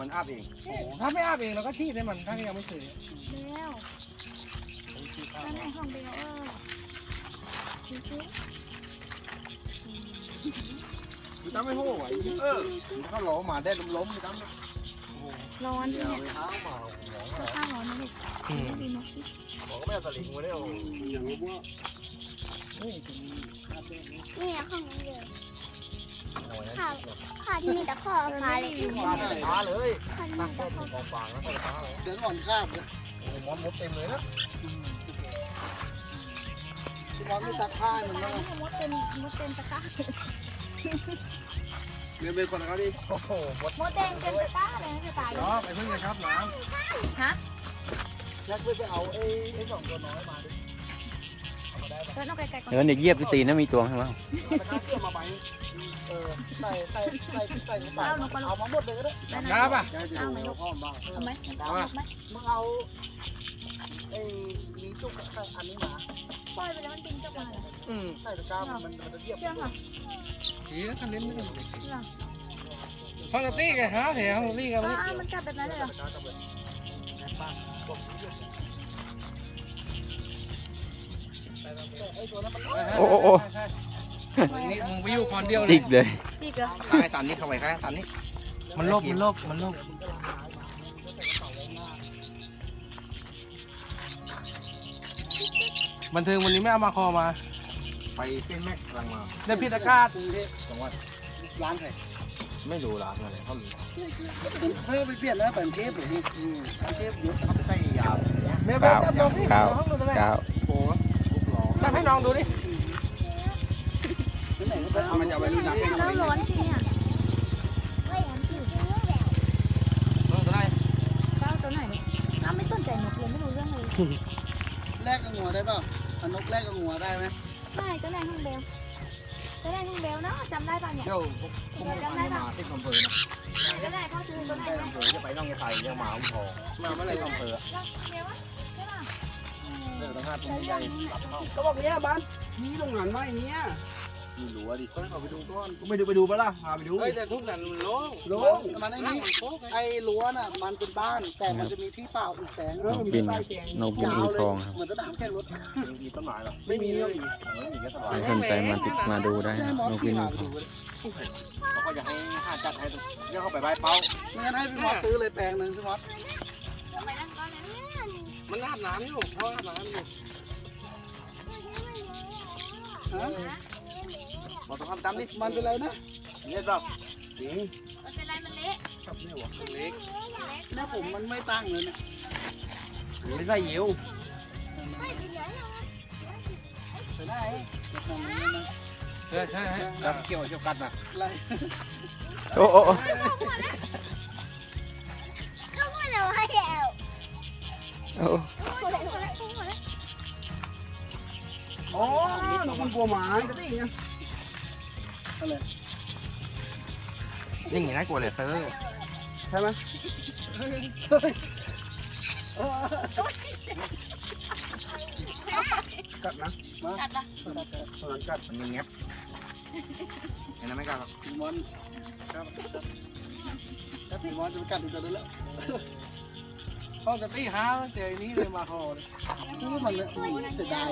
มันอาบเองถ้าไม่อาบเองเราก็ฉีดให้มันถ้ายังไม่ซื้อแล้วนั่นไอ้ห้องเดียวเออดูสิคือตั้งไม่โห่ไหวเออถ้าล้อมาได้ล้มๆไปตั้งร้อนเดี๋ที่ยวเนี่ยไปเท้ามาหมอก็ข้าวร้อนนะลูกดีนกสิหมอก็ไม่เอาสลิงมาได้เอาอย่างนี้ว่านี่ข้างนี้เลย ขาขาที่มีแต่ข้อขาเลยตาใส่ขาเลยขาที่ตั้มีงแต่ข้อฟางแล้วขาเลยเดี๋ยวอ่อนข้ามเลยโอ้มอนมดเต็มเลยนะที่มอนไม่ตักผ้ามันตาะมดเต็มมดเต็มตะกร้าเรียนเป็นคนเขาดิโอ้โหมดมดแดงเต็มตะกร้าเลยจะตายเนาะไปพึ่งเลยครับน้แค่เพื่อไปเอาไอ้ไอ้สองตัวน้อยมาดิ เอามาได้ปะแล้วนกไก่ๆก่อนเดี๋ยวเด็กเหยียบที่ตีนนะมีตัวข้างล่างตะกร้าเพื่อมาไปเออใส่ใส่ใส่ใส่ในปากเอามาหมดเลยก็ได้ำน้ำป่ะเอาไหมลูกเอาไหมเอาไหมมึงเอาไอ้มีจุกอันนี้มาปล่อยไปแล้วมันบินเจ้ามาเหรออืมใส่ตะกร้ามันมันจะเทียบเชื่องเหรอทีแล้วคันเล่นไม่ได้เชื่องพอจะตีกันฮะเถียงตีกันอ้ามันกัดแบบนั้นเลยเหรอ โอ้โอ้โอ้นี่มึงไปอยู่คนเดียวเลจิยกเลยจีกเหรอคายสันนี่เข้าไปคายสันนี่มันโลกมันโลกมันโลกบันเทิงวันนี้ไม่เอามาคอมา ไปเส้นแม็กกำลังมาได้พิษอากาศจังหวัดร้านใครไม่รู้ร้านอะไรเขามีเพิ่มไปเปลี่ยนแล้วเป็นเทปหรืออืมร้านเทปเยอะเขาไปใส่ยาวเมย์บอกจับลงนี่เก้าห้องดูเลยเก้า โอ้ลูกล้อจับให้น้องดูดิที่ไหนก็ไปเอามันจะเอาไปรู้จักให้แล้วร้อนจริงอะไม่เห็นผิวเออก็ได้เจ้าตัวไหนน้ำไม่สนใจนกเลยไม่รู้เรื่องเลยแลกกับงัวได้ป่ะเอานกแลกกับงัวได้ไหมใช่เจ้าแดงห้องเบลเจ้าแดงห้องเบลเนาะจำได้ป่ะเนี่ยเดี๋ยวพวกพวกมันมาที่อำเภอนะเจ้าแดงพ่อซื้อตัวไหนได้ไหมอำเภอจะไปน้องยาไทยยังมาอุ้มทองมาเมื่อไรอำเภอแล้วเบลวะใช่ป่ะ เออต้องห้าตัวใหญ่รับเข้าก็บอกเนี่ยบ้านมีโรงงานไหมเนี่ยไม่รู้ว่าดิต้องเอาไปดูก่อนไปดูไปดูปะล่ะพาไปดูเฮ้ยแต่ทุกนั้นโล่งลงมันไอ้นี่ไอ้รั้วน่ะมันเป็นบ้าน แต่มันจะมีที่เปล่าอีกแสงนกบินนกบินดูทองครับเหมือนสนามแข่งรถมีต้นไม้หรอไม่มีเลยไม่มีแค่ต้นไม้ใครสนใจมาติดมาดูได้นะนกบินดูทองเขาก็อยากให้ห้าจัดให้เรียกเขาไปใบเป้าไม่งั้นให้พี่มอสซื้อเลยแปลงหนึ่งพี่มอส ไปนั่งก้อนนั้น มันอาบน้ำอยู่พ่ออาบน้ำอยู่ฮะมอสต้องทำตามนี่มันเป็นไรนะเนี่ยจ้ะจริงมันเป็นไรมันเละกับเนี่ยวะเล็กเนี่ยผมมันไม่ตั้งเลยเนี่ยไม่ใส่ยิวไปไหนใช่ใช่ใช่จับเกี่ยวเกี่ยวกันนะอะไรโอ้โอ้ โอ้อ๋อน้องมันกลัวหมาก็ได้ไงอะไรนี่ไงน่ากลัวเลยเซอร์ใช่ไหมกัดนะกัดละตอนนั้นกัดมันยังแงบเห็นไหมไม่กัดหรอกพี่มอนครับพี่มอนจะไปกัดอีกตัวนึงแล้ว พ่อจะตีหาเจอนี้เลยมาคอเลยพูมันเลยเสียดาย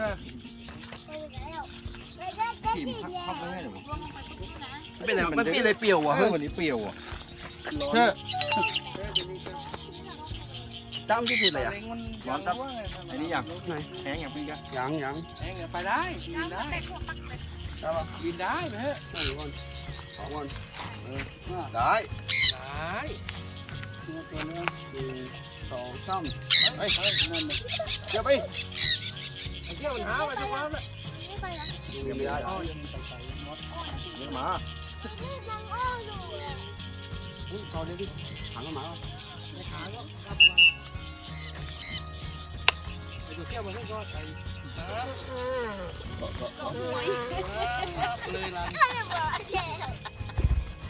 นะไม่ได้หรอรวมลงไปปุ๊บนะเป็นอะไรมันเป็นอะไรเปรี้ยววะเฮ้ยวันนี้เปรี้ยวอะเฮ้ยจำที่สุดเลยอะร้อนครับอันนี้ยังแห้งอย่างพี่กันยังยังแองไปได้บินได้ใช่ป่ะบินได้ไปเถอะสองวันสองวันได้ ได้ตัวนี้หนึ่งสองสามเฮ้ยเฮ้ยนั่นเลยเดี๋ยวไปไอ้เที่ยวมันหาไปทุกวัน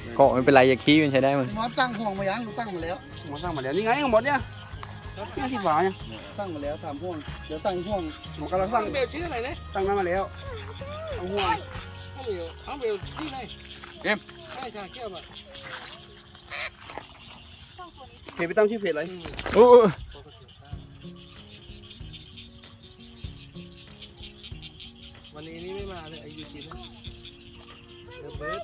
เลยไม่ไปนะยังไม่ได้อ๋อยังมีใส่ใส่มดยังมาอุ้ยตอนนี้ดิถังมาไม่ขาก็กลับมาไอ้ตัวเที่ยวมันก็ใส่ครับก็หวยเลยลันเกาะไม่เป็นไรอย่าขี้มันใช้ได้มันมอสตั้งห่วงมายังหรือตั้งมาแล้วมอสตั้งมาแล้วนี่ไงของมอสเนี่ยนี่ที่ฝาเนี่ยตั้งมาแล้วสามห่วง เดี๋ยวตั้งห่วงมันกำลังตั้ตั้งงเบลชื่ออะไรเนี่ยตั้งนั้นมาแล้วเอาห่วงเขาเบลเขาเบลที่ไหนเอ็มแม่ชาเขี้ยวอะช่องตัวนี้เพจไปตั้งชื่อเพจอะไรโอ้โอ้วันนี้นี่ไม่มาเลยไอ้ยูจินเดี๋ยวเบิร์ด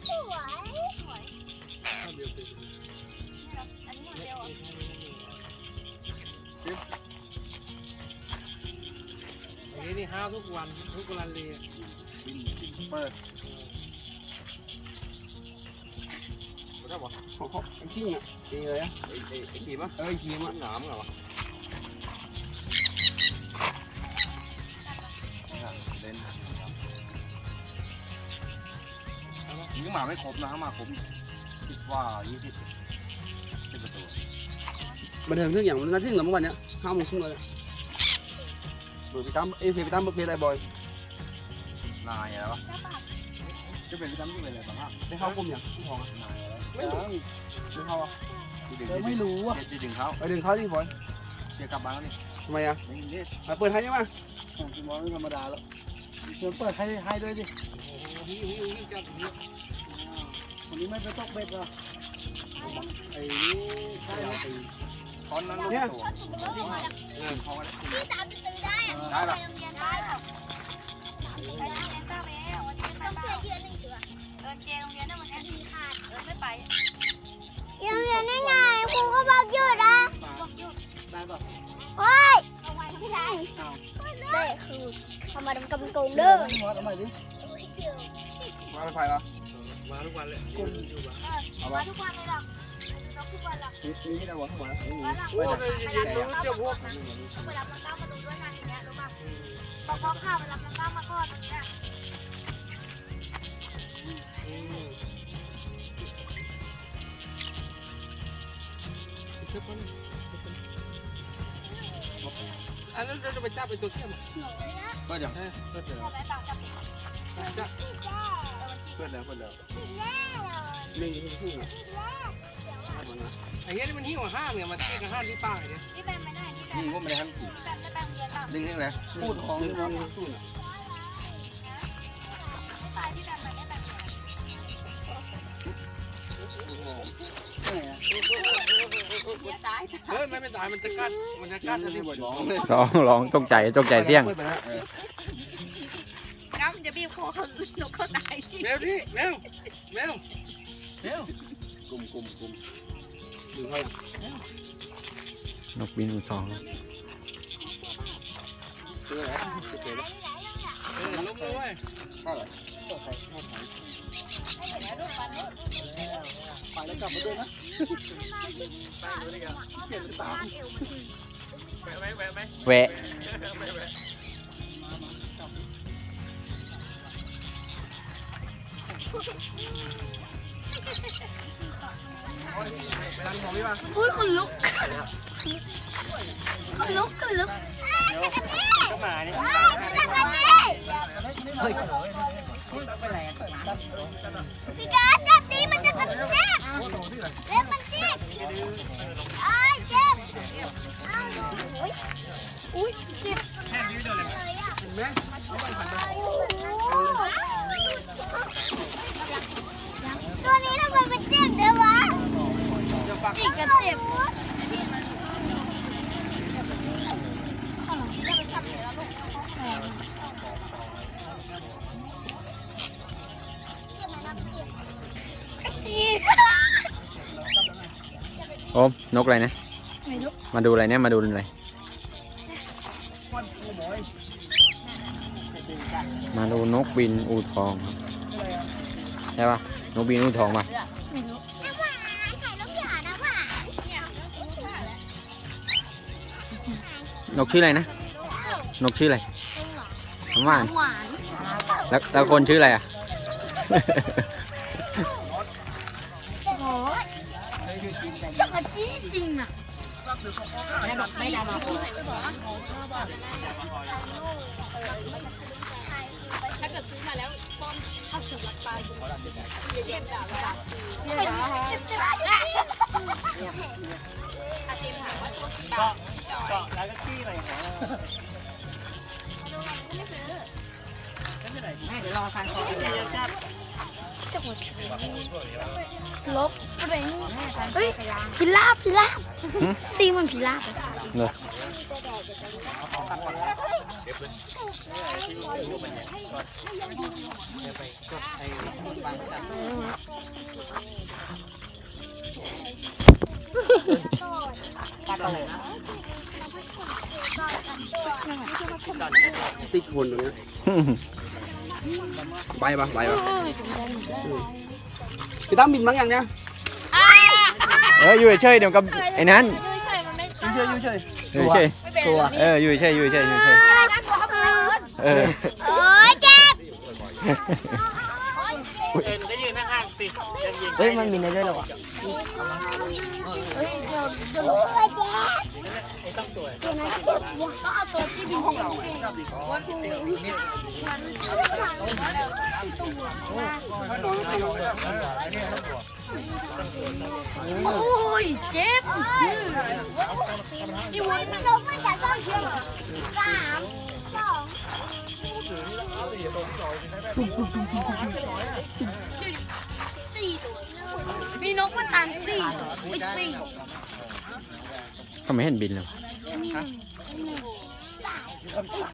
อันนี้คนไม่เดียวใช่ไม่ใช่ไอ้นี่ห้าวทุกวันทุกวันเลยเปิดได้ปะของเขาไอ้ขี้อะไอ้อะไรอะไอ้ไอ้ไอ้ขีมอะเออไอ้ขีมอะหนามเหรอวะเล่นยิงหมาไม่ครบนะหมาครบสิบ ว่ายี่สิบสิบประตูบันเทิงเรื่องอย่างวันนั้นที่เหลือเมื่อวันเนี้ยห้าโมงครึ่งเลยเปิดไปตามเอ้ยเพจไปตามเฟซไอ้บอยนายอะไรวะจะเป็นไปตามที่เป็นอะไรบ้างอะได้เข้ากลุ่มอย่างผู้ของอะนายอะไรไม่รู้ไม่เข้าอะที่ดึงเออไม่รู้อะที่ดึงเขาไปดึงเขาดิบอยเดี๋ยวกลับบ้านแล้วนี่ทำไมอะไม่มีเล่มาเปิดให้ใช่ไหมผมจะมองธรรมดาแล้วเปิดเปิดให้ให้ด้วยดิโอ้โหหิวหิวหิวจัด หิววันนี้ไม่ไปตกเบ็ดเหรอไอ้นี่ใช่ไหมตอนนั้นลูกตัวเออเขาก็ได้พี่ตามไปซื้อได้อะได้หรอไปโรงเรียนได้หรอไปโรงเรียนเจ้าแม่วันนี้ไม่ต้องไปเสื้อยืดหนึ่งตัวเออเกงโรงเรียนนั่นวันนี้ดีขาดเออไม่ไปโรงเรียนได้ไงครูก็บอกหยุดอะบอกหยุดได้ป่ะโอ้ยเอาไว้ไม่ได้เด้คือทำมาทำกำกงเด้อมอสเอาใหม่ดิมาไปไฟแล้วมา ทุกวันเลยกุ้งอยู่บ้านมาทุกวันเลยหรอเราทุกวันหรอมีมีที่ไหนวะข้างบนวันหลังโอ้ยเย็นๆรู้เจ้าพวกต้องไปรับน้ำก้าวมาดูด้วยงานอย่างเงี้ยรู้ป่ะพอกพ่อข้าวไปรับน้ำก้าวมาทอดอย่างเงี้ยอืมอันนั้นเราจะไปจับไปตัวเที่ยมั้ยเปิดยังเออเพื่อนเดี๋ยวพอไปต่างจับจับ เปิดแล้วเปิดแล้วนี่ที่พูดอะไอ้เงี้ยนี่มันหิ้วห้ามเนี่ยมันเที่ยวกับห้ามที่ป้าเนี่ยนี่แบนไม่ได้นี่แบนยิงว่าไม่ได้ทำกี่แบนไม่แบนเรียนเปล่าดึงยังไงพูดของนี่มอสสู้อะไม่ตายที่แบนไม่ได้แบนแม่อะเสียตายเฮ้ยไม่ไม่ตายมันจะกัดมันจะกัดจะที่บ่อยร้องเลยร้องร้องตกใจตกใจเสี่ยงปิดไปแล้ วก้าวมันจะบีบคอเขานกเขาตายแมวดิแมวแมวแมวกลุ่มกลุ่มกลุ่มดึงเขานกบินอูทองซื้ออะไรจะเปิดแล้วเออล้มเลยเท่าไหร่ไปแล้วกลับมาด้วยนะแวะ อุ้ยคนลุกคนลุกคนลุกพี่การจับตีมันจะกระแทกเล็บมันจิกไอ้ายเจ็บอ้าวโอ้ยอุ้ยเจ็บแค่นี้เลยอะเห็นไหม โอ้โหตัวนี้ทำไมมันเจ็บเด้อวะจิกกับเจ็บ โอมนกอะไรนะมาดูอะไรเนี่ย มาดูอะไร มาดูนกบินอูทองครับใช่ปะนกบินอูทองปะถ่ายน้องหยานะว่ะนกชื่ออะไรนะ นกชื่ออะไรน้ำหวานหวานแล้วแล้วคนชื่ออะไรอะ ถ้าเกิดซื้อมาแล้วป้อมถ้าสุดรักตายเจ็บด่าด่าเจ็บเจ็บอาติมถามว่าตัวกี่บาทเกาะแล้วก็ขี้อะไรของไม่ซื้อเดี๋ยวรอทางเขาจังหวัดลบอะไรนี่เฮ้ยพิราบพิราบซีมันพิราบอะเลย ติดคนตรงเนี้ยไปปะไปเอปะอจะไม่ได้หนีได้พี่ตั้มบินบ้างยังเนี่ยเอออยู่เฉยๆเดี๋ยวกับไอ้นั้นใช่มันไม่ยุ่งเฉยยุ่งเฉยอยู่เฉยไม่เป็น ตัวเอออยู่เฉยอยู่เฉยอยู่เฉยอะไรนะตัวเขาเอินเออโอ้ยเจ็บเฮ้ยมันมีในด้วยหรอวะเฮ้ยเดี๋ยวเดี๋ยวโอ้ยเจ็บต้องเอาตัวที่บินเก่ง โอ้ยเจ็บอีวุ้นมันลงมาจากต้นเชือกสามสองสี่ตัวมีนกมันตามสี่ไอ้สี่เขาไม่เห็นบินเลยมีหนึ่งหนึ่ง